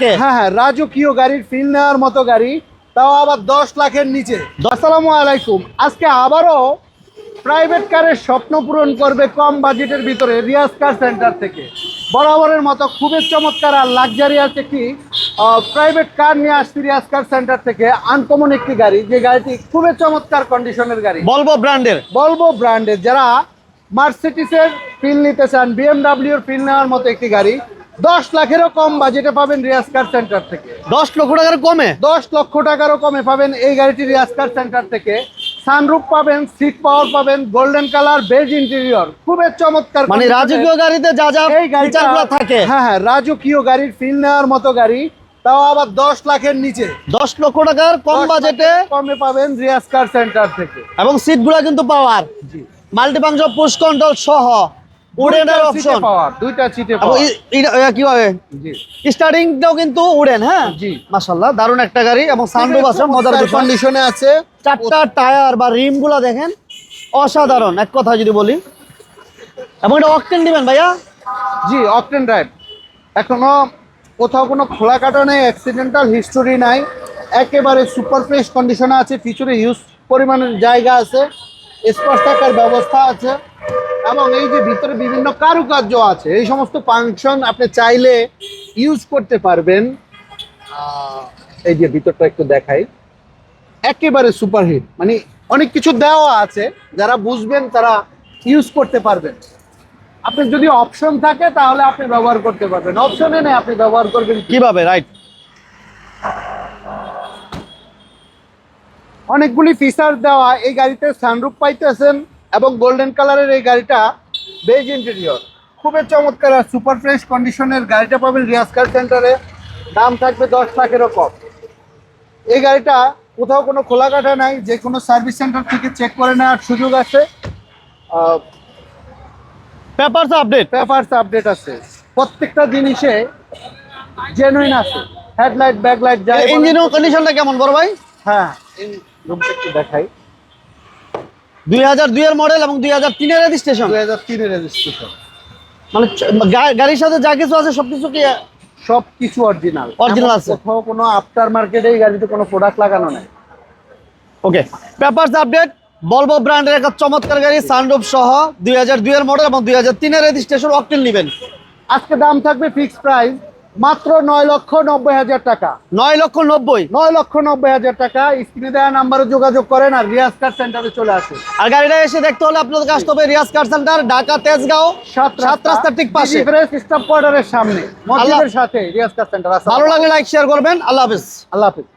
থাকে? হ্যাঁ হ্যাঁ রাজকীয় গাড়ির ফিল নেওয়ার মতো গাড়ি তাও আবার দশ লাখের নিচে। আসসালামু আলাইকুম। আজকে আবারও প্রাইভেট কারের স্বপ্ন পূরণ করবে কম বাজেটের ভিতরে রিয়াজ কার সেন্টার থেকে। বরাবরের মতো খুবই চমৎকার আর লাক্সারিয়াস একটি প্রাইভেট কার নিয়ে আসছি রিয়াজ কার সেন্টার থেকে। আনকমন একটি গাড়ি যে গাড়িটি খুবই চমৎকার কন্ডিশনের গাড়ি। বলব ব্র্যান্ডের বলব ব্র্যান্ডের যারা মার্সিডিসের ফিল নিতে চান বিএমডাব্লিউর ফিল নেওয়ার মতো একটি গাড়ি দশ লাখেরও কম বাজেটে পাবেন রিয়াজ কার সেন্টার থেকে। দশ লক্ষ টাকার কমে? দশ লক্ষ টাকারও কমে পাবেন এই গাড়িটি রিয়াজ কার সেন্টার থেকে। সানরুফ পাবেন সিট পাওয়ার পাবেন গোল্ডেন কালার বেজ ইন্টেরিয়র। খুবই চমৎকার মানে রাজকীয় গাড়িতে যা যা এই গাড়িটা ফিচারগুলো থাকে। হ্যাঁ হ্যাঁ রাজকীয় গাড়ির ফিল নেওয়ার মতো গাড়ি তাও আবার দশ লাখের নিচে। দশ লক্ষ টাকার কম বাজেটে কমে পাবেন রিয়াজ কার সেন্টার থেকে। এবং সিটগুলো কিন্তু পাওয়ার জি। মাল্টিফাংশন পুশ কন্ট্রোল সহ উডেনের অপশন পাওয়ার দুইটা এবং পাওয়ার ই- ই- এ কি হবে স্টার্টিংটাও কিন্তু উডেন হ্যাঁ? জি। মাশাল্লাহ দারুণ একটা গাড়ি এবং সানরুফ আছে মজার কন্ডিশনে আছে। চারটা টায়ার বা রিমগুলো দেখেন অসাধারণ। এক কথা যদি বলি। এবং এটা অকটেন দিবেন ভাইয়া? জি অকটেন ড্রাইভ এখনও কোথাও কোনো খোলা কাটা নেই অ্যাক্সিডেন্টাল হিস্টোরি নাই। একেবারে সুপার ফ্রেশ কন্ডিশনে আছে ফিচারে হিউজ পরিমাণের জায়গা আছে স্পর্শ থাকার ব্যবস্থা আছে। এবং এই যে ভিতরে বিভিন্ন কারুকার্য আছে এই সমস্ত ফাংশন আপনি চাইলে ইউজ করতে পারবেন। এই যে ভিতরটা একটু দেখাই। একেবারে সুপারহিট মানে অনেক কিছু দেওয়া আছে যারা বুঝবেন তারা ইউজ করতে পারবেন। আপনি যদি অপশন থাকে তাহলে আপনি ব্যবহার করতে পারবেন। অপশনে নেই আপনি ব্যবহার করবেন কীভাবে? রাইট অনেকগুলি ফিচার দেওয়া এই গাড়িতে সানরুফ পাইতেছেন। এবং গোল্ডেন কালারের এই গাড়িটা বেজ ইন্টেরিয়র খুবই চমৎকার আর সুপার ফ্রেশ কন্ডিশনের গাড়িটা পাবেন রিয়াজ কার সেন্টারে দাম থাকবে দশ লাখেরও কম এই গাড়িটা কোথাও কোনো খোলা কাটা নাই যে কোনো সার্ভিস সেন্টার থেকে চেক করে নেওয়ার সুযোগ আছে। পেপারস আপডেট পেপারস আপডেট আছে। প্রত্যেকটা জিনিসে জেনুইন আছে। হেডলাইট ব্যাকলাইট যাই বলেন। ইঞ্জিনের কন্ডিশনটা কেমন বড় ভাই? হ্যাঁ রুমটা একটু দেখাই। দুই হাজার দুই এর মডেল এবং দুই হাজার তিনের রেজিস্ট্রেশন দুই হাজার তিনের রেজিস্ট্রেশন মানে গাড়ির সাথে যা কিছু আছে সবকিছু কি সব কিছু অরিজিনাল Original আছে। কোথাও কোনো আফটার মার্কেটে এই গাড়িতে কোনো প্রোডাক্ট লাগানো নাই। ওকে পেপারস আপডেট বলব ব্র্যান্ডের একটা চমৎকার গাড়ি সানরুফ সহ দুই হাজার দুই এর মডেল এবং দুই হাজার তিনের রেজিস্ট্রেশন অকটেন নেবেন। আজকে দাম থাকবে ফিক্স প্রাইস মাত্র নয় লক্ষ নব্বই হাজার টাকা। নয় লক্ষ নব্বই? নয় লক্ষ নব্বই হাজার টাকা। স্ক্রিনে দেওয়া নাম্বারে যোগাযোগ করেন আর রিয়াজ কার সেন্টারে চলে আসে আর গাড়িটা এসে দেখতে হলে আপনাদের আসতে হবে রিয়াজ কার সেন্টার ঢাকা তেজগাঁও সাত সাত রাস্তার ঠিক পাশে। স্টাফ কোয়ার্টারের সামনে। মসজিদের সাথে রিয়াজ কার সেন্টার আছে। ভালো লাগলে লাইক শেয়ার করবেন। আল্লাহ হাফিজ। আল্লাহ হাফিজ।